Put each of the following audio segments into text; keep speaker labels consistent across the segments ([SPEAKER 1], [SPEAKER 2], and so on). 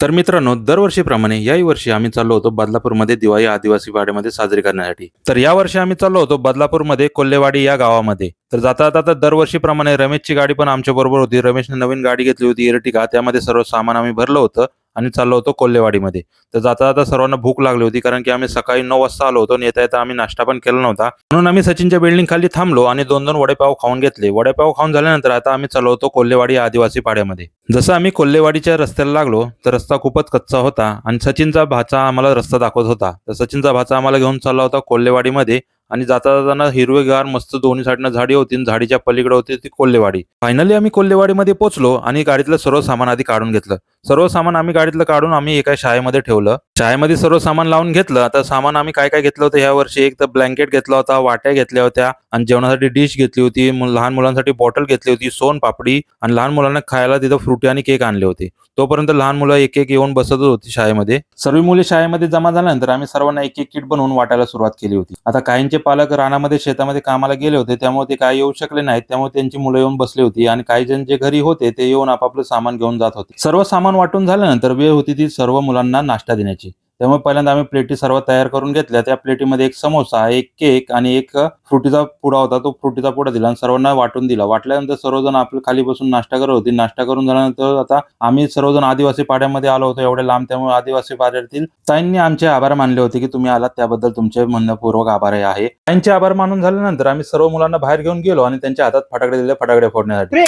[SPEAKER 1] तर मित्रांनो दरवर्षीप्रमाणे याही वर्षी आम्ही चाललो होतो बदलापूरमध्ये दिवाळी आदिवासी वाड्यामध्ये साजरी करण्यासाठी. तर या वर्षी आम्ही चाललो होतो बदलापूरमध्ये कोल्हेवाडी या गावामध्ये. तर जाता जाता तर दरवर्षीप्रमाणे रमेशची गाडी पण आमच्या बरोबर होती. रमेशने नवीन गाडी घेतली होती इरटिका त्यामध्ये सर्व सामान आम्ही भरलं होतं. आणि चाललो होतो कोल्हेवाडीमध्ये. तर जाता जाता सर्वांना भूक लागली होती कारण की आम्ही सकाळी नऊ वाजता आलो होतो आणि येता येता आम्ही नाश्ता पण केला नव्हता. म्हणून आम्ही सचिनच्या बिल्डिंग खाली थांबलो आणि दोन दोन वडेपाव खाऊन घेतले. वडेपाव खाऊन झाल्यानंतर आता आम्ही चाललो होतो कोल्हेवाडी आदिवासी पाड्यामध्ये. जसं आम्ही कोल्हेवाडीच्या रस्त्याला लागलो तर रस्ता खूपच कच्चा होता आणि सचिनचा भाचा आम्हाला रस्ता दाखवत होता. तर सचिनचा भाचा आम्हाला घेऊन चालला होता कोल्हेवाडीमध्ये. आणि जाता जाताना हिरवेगार मस्त दोन्ही साईडनं झाडी होती आणि झाडीच्या पलीकडे होती ती कोल्हेवाडी. फायनली आम्ही कोल्हेवाडीमध्ये पोहोचलो आणि गाडीतलं सर्व सामान आधी काढून घेतलं. सर्व सामान आम्ही गाडीतलं काढून आम्ही एका शाळेमध्ये ठेवलं. शाळेमध्ये सर्व सामान लावून घेतलं. आता सामान आम्ही काय काय घेतलं होतं? या वर्षी एक तर ब्लँकेट घेतला होता वाट्या घेतल्या होत्या आणि जेवणासाठी डिश घेतली होती लहान मुलांसाठी बॉटल घेतली होती सोन पापडी आणि लहान मुलांना खायला तिथं फ्रुटी आणि केक आणले होते. तोपर्यंत लहान मुलं एक एक येऊन बसत होती शाळेमध्ये. सर्व मुले शाळेमध्ये जमा झाल्यानंतर आम्ही सर्वांना एक एक किट बनवून वाटायला सुरुवात केली होती. आता काहींचे पालक रानामध्ये शेतामध्ये कामाला गेले होते त्यामुळे ते काय येऊ शकले नाहीत. त्यामुळे त्यांची मुलं येऊन बसली होती आणि काही जण जे घरी होते ते येऊन आपापलं सामान घेऊन जात होते. सर्व सामान वाटून झाल्यानंतर वेळ होती ती सर्व मुलांना नाश्ता देण्याची. त्यामुळे पहिल्यांदा आम्ही प्लेटी सर्व तयार करून घेतल्या. त्या प्लेटीमध्ये एक समोसा एक केक आणि एक फ्रुटीचा पुडा होता. तो फ्रुटीचा पुडा दिला आणि सर्वांना वाटून दिला. वाटल्यानंतर सर्वजण आपल्या खाली बसून नाश्ता करत होती. नाश्ता करून झाल्यानंतर आता आम्ही सर्वजण आदिवासी पाड्यामध्ये आलो होतो एवढे लांब. त्यामुळे आदिवासी पाड्यातील ताईंनी आमचे आभार मानले होते की तुम्ही आलात. त्याबद्दल तुमचे मनपूर्वक आभार आहे. ताईंचे आभार मानून झाल्यानंतर आम्ही सर्व मुलांना बाहेर घेऊन गेलो आणि त्यांच्या हातात फटाकडे दिले फटाकडे फोडण्यासाठी.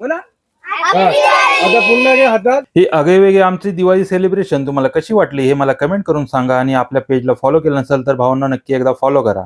[SPEAKER 2] बोला. आता पुन्हा घे हातात.
[SPEAKER 1] ही आगळेवेगळी आमची दिवाळी सेलिब्रेशन तुम्हाला कशी वाटली हे मला कमेंट करून सांगा आणि आपल्या पेजला फॉलो केलं नसेल तर भावांना नक्की एकदा फॉलो करा.